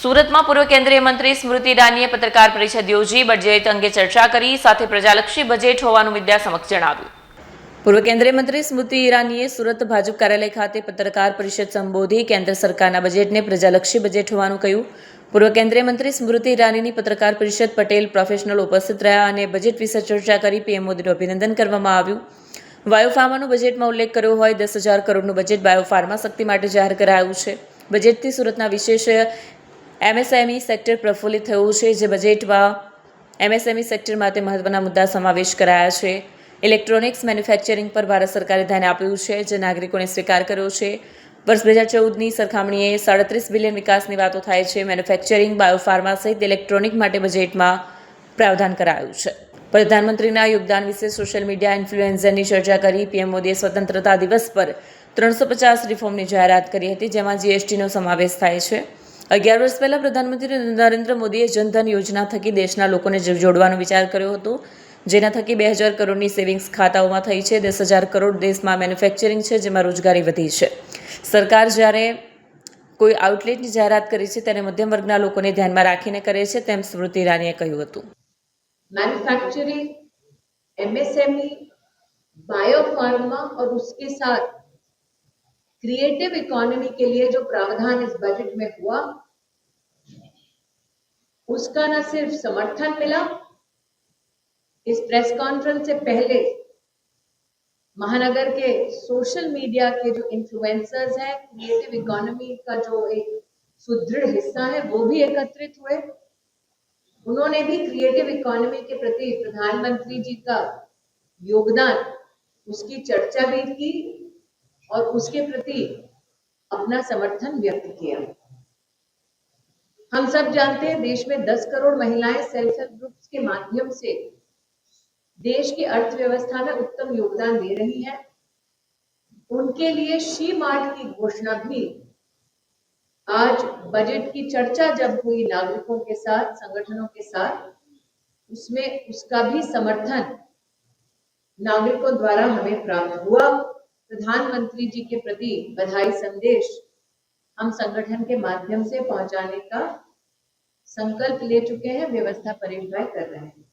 સુરતમાં પૂર્વ કેન્દ્રીય મંત્રી સ્મૃતિ ઈરાનીએ પત્રકાર પરિષદ યોજી બજેટ અંગે ચર્ચા કરી, સાથે પ્રજાલક્ષી બજેટ હોવાનું મીડિયા સમક્ષ જણાવ્યું. પૂર્વ કેન્દ્રીય મંત્રી સ્મૃતિ ઈરાનીએ સુરત ભાજપ કાર્યાલય ખાતે પત્રકાર પરિષદ સંબોધી કેન્દ્ર સરકારના બજેટને પ્રજાલક્ષી બજેટ હોવાનું કહ્યું. પૂર્વ કેન્દ્રીય મંત્રી સ્મૃતિ ઈરાનીની પત્રકાર પરિષદ પટેલ પ્રોફેશનલ ઉપસ્થિત રહ્યા અને બજેટ વિશે ચર્ચા કરી પીએમ મોદીનું અભિનંદન કરવામાં આવ્યું. બાયોફાર્માનું બજેટમાં ઉલ્લેખ કર્યો હોય, દસ હજાર કરોડનું બજેટ બાયોફાર્મા શક્તિ માટે જાહેર કરાયું છે. બજેટથી સુરતના વિશેષ એમએસએમઈ સેક્ટર પ્રફુલ્લિત થયું છે, જે બજેટમાં એમએસએમઈ સેક્ટર માટે મહત્વના મુદ્દા સમાવેશ કરાયા છે. ઇલેક્ટ્રોનિક્સ મેન્યુફેક્ચરિંગ પર ભારત સરકારે ધ્યાન આપ્યું છે, જે નાગરિકોને સ્વીકાર કર્યો છે. વર્ષ બે હજાર ચૌદની સરખામણીએ સાડત્રીસ બિલિયન વિકાસની વાતો થાય છે. મેન્યુફેક્ચરિંગ, બાયોફાર્મા સહિત ઇલેક્ટ્રોનિક માટે બજેટમાં પ્રાવધાન કરાયું છે. પ્રધાનમંત્રીના યોગદાન વિશે સોશિયલ મીડિયા ઇન્ફ્લુએન્ઝરની ચર્ચા કરી. પીએમ મોદીએ સ્વતંત્રતા દિવસ પર ત્રણસો પચાસ રિફોર્મની જાહેરાત કરી હતી, જેમાં જીએસટીનો સમાવેશ થાય છે. અગિયાર વર્ષ પહેલાં પ્રધાનમંત્રી નરેન્દ્ર મોદીએ જનધન યોજના થકી દેશના લોકોને જો- જોડવાનો વિચાર કર્યો હતો જેના થકી બે હજાર કરોડની સેવિંગ્સ ખાતાઓમાં થઈ છે દસ હજાર કરોડ દેશમાં મેન્યુફેક્ચરિંગ છે જેમાં રોજગારી વધી છે સરકાર જ્યારે કોઈ આઉટલેટની જાહેરાત કરી છે તેને મધ્યમ વર્ગના લોકોને ધ્યાનમાં રાખીને કરે છે તેમ સ્મૃતિ ઈરાનીએ કહ્યું હતું मैन्युफैक्चरिंग एमएसएमई बायोफार्मा और उसके साथ क्रिएटिव इकोनॉमी के लिए जो प्रावधान इस बजट में हुआ, उसका न सिर्फ़ समर्थन मिला। इस प्रेस कॉन्फ्रेंस से पहले महानगर के सोशल मीडिया के जो इन्फ्लुएंसर्स हैं क्रिएटिव इकोनॉमी का जो एक सुदृढ़ हिस्सा है, वो भी एकत्रित हुए। उन्होंने भी क्रिएटिव इकोनॉमी के प्रति प्रधानमंत्री जी का योगदान, उसकी चर्चा भी की। और उसके प्रति अपना समर्थन व्यक्त किया। हम सब जानते हैं, देश में 10 करोड़ महिलाएँ सेल्फ हेल्प ग्रुप्स के माध्यम से देश की अर्थव्यवस्था में उत्तम योगदान दे रही हैं। उनके लिए शी मार्ट की घोषणा भी। आज बजट की चर्चा जब हुई नागरिकों के साथ, संगठनों के साथ, उसमें उसका भी समर्थन नागरिकों द्वारा हमें प्राप्त हुआ। प्रधानमंत्री जी के प्रति बधाई संदेश हम संगठन के माध्यम से पहुँचाने का संकल्प ले चुके हैं, व्यवस्था परेश कर रहे हैं।